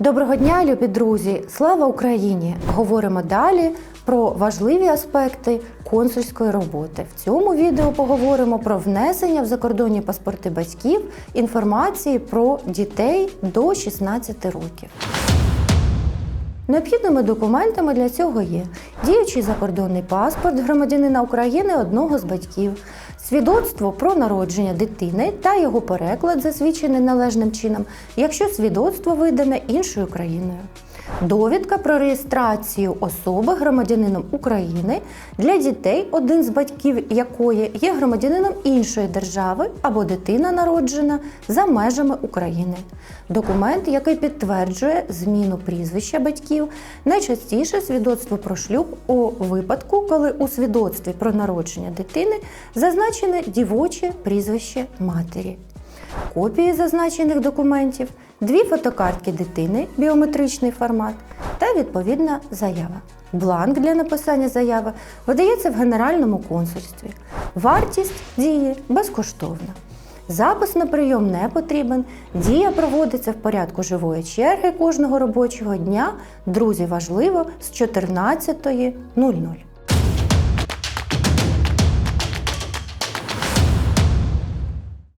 Доброго дня, любі друзі! Слава Україні! Говоримо далі про важливі аспекти консульської роботи. В цьому відео поговоримо про внесення в закордонні паспорти батьків інформації про дітей до 16 років. Необхідними документами для цього є діючий закордонний паспорт громадянина України одного з батьків, свідоцтво про народження дитини та його переклад, засвідчений належним чином, якщо свідоцтво видане іншою країною. Довідка про реєстрацію особи громадянином України для дітей, один з батьків якої є громадянином іншої держави або дитина народжена за межами України. Документ, який підтверджує зміну прізвища батьків, найчастіше свідоцтво про шлюб у випадку, коли у свідоцтві про народження дитини зазначене дівоче прізвище матері копії зазначених документів, дві фотокартки дитини, біометричний формат та відповідна заява. Бланк для написання заяви видається в Генеральному консульстві. Вартість дії безкоштовна. Запис на прийом не потрібен. Дія проводиться в порядку живої черги кожного робочого дня. Друзі, важливо з 14.00.